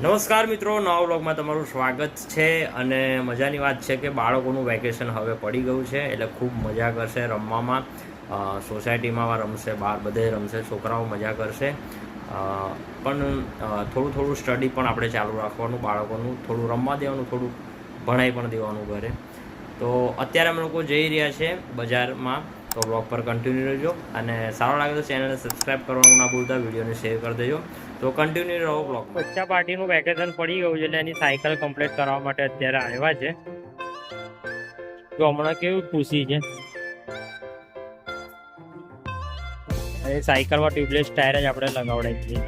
નમસ્કાર મિત્રો, નવા બ્લોગમાં તમારું સ્વાગત છે અને મજાની વાત છે કે બાળકોનું વેકેશન હવે પડી ગયું છે એટલે ખૂબ મજા કરશે રમવામાં. સોસાયટીમાં રમશે, બહાર બધે રમશે, છોકરાઓ મજા કરશે. પણ થોડું થોડું સ્ટડી પણ આપણે ચાલુ રાખવાનું, બાળકોનું થોડું રમવા દેવાનું, થોડું ભણાઈ પણ દેવાનું ઘરે. તો અત્યારે અમે લોકો જઈ રહ્યા છે બજારમાં. તો બ્લોગ પર કન્ટિન્યુ રહેજો. અને સારો લાગે તો ચેનલને સબસ્ક્રાઈબ કરવાનું ના ભૂલતા, વિડીયોને શેર કરી દેજો. તો કન્ટિન્યુ રહો બ્લોગ બચ્ચા પાર્ટીનું વેકેશન પડી ગયું છે, એટલે એની સાયકલ કમ્પ્લીટ કરવા માટે અત્યારે આવ્યા છે. તો હમણાં કેવું ખુશી છે? એ સાયકલમાં ટ્યુબલેસ ટાયર જ આપણે લગાવડાવી છીએ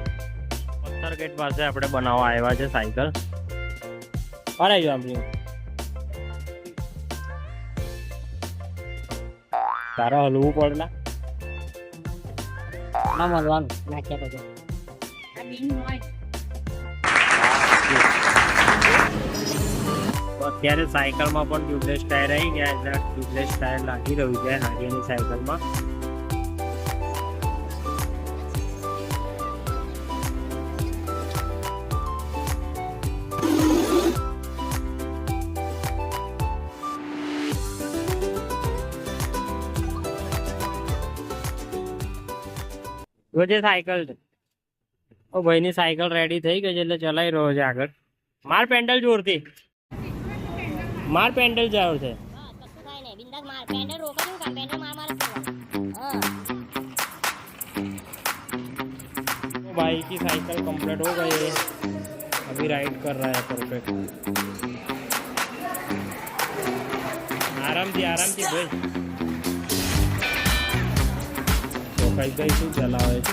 પથ્થર ગેટ પાસે આપણે બનાવવા આવ્યા છે સાયકલ અરે જો આપણી તારે હલવું પડલા ના. મળવાનું. નાખ્યા પછી અત્યારે સાયકલમાં પણ ટ્યુબલેસ ટાયર આવી ગયા એટલે ટ્યુબલેસ ટાયર લાગી રહ્યું છે. હારિયાની સાયકલમાં. જો જે સાયકલ છે ઓ ભાઈની સાયકલ રેડી થઈ ગઈ છે એટલે ચલાવી રહ્યો છે આગળ માર પેન્ડલ જોરથી માર પેન્ડલ જાવ છે હા કશું થાય નહીં બિંદાસ માર પેન્ડલ રોકો છું કામ પેન્ડલ માર માર જ કરવાનું હા तो भाई की साइकिल कंप्लीट हो गई है अभी राइड कर रहा है परफेक्ट આરામથી આરામથી ભાઈ તો કઈ કઈ શું ચલાવે છે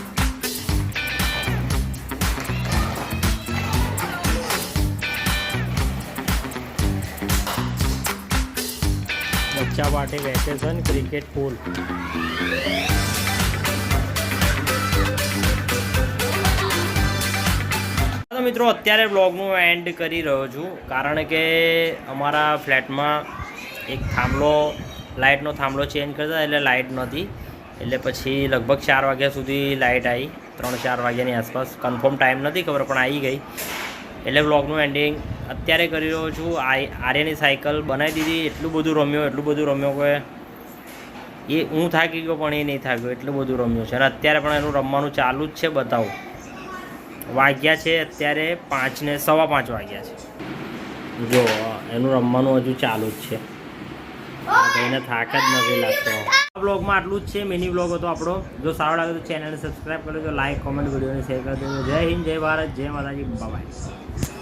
બચ્ચા માટે વેકેશન, ક્રિકેટ ફૂલ મિત્રો, અત્યારે બ્લોગનું એન્ડ કરી રહ્યો છું. કારણ કે અમારા ફ્લેટમાં એક થાંભલો લાઇટનો થાંભલો ચેન્જ કરતા એટલે લાઇટ નહોતી. એટલે પછી લગભગ ચાર વાગ્યા સુધી લાઇટ આવી ત્રણ, ચાર વાગ્યાની આસપાસ. કન્ફર્મ ટાઈમ નથી ખબર, પણ આવી ગઈ. એટલે બ્લોગનું એન્ડિંગ અત્યારે કરી રહ્યો છું. આર્યની સાયકલ બનાવી દીધી. એટલું બધું રમ્યો, એટલું બધું રમ્યો કે એ હું થાકી ગયો, પણ એ નહીં થાક્યો. એટલું બધું રમ્યો છે. અને અત્યારે પણ એનું રમવાનું ચાલુ જ છે, બતાવું. વાગ્યા છે અત્યારે પાંચને સવા પાંચ વાગ્યા છે. જો, એનું રમવાનું હજુ ચાલુ જ છે. એને થાક જ નથી લાગતો. બ્લોગમાં આટલું જ છે મિની બ્લોગ હતો આપણો. જો સારો લાગે તો ચેનલને સબસ્ક્રાઈબ કરજો લાઈક કોમેન્ટ વિડીયોને શેર કરજો જય હિન્દ, જય ભારત, જય માતાજી બાય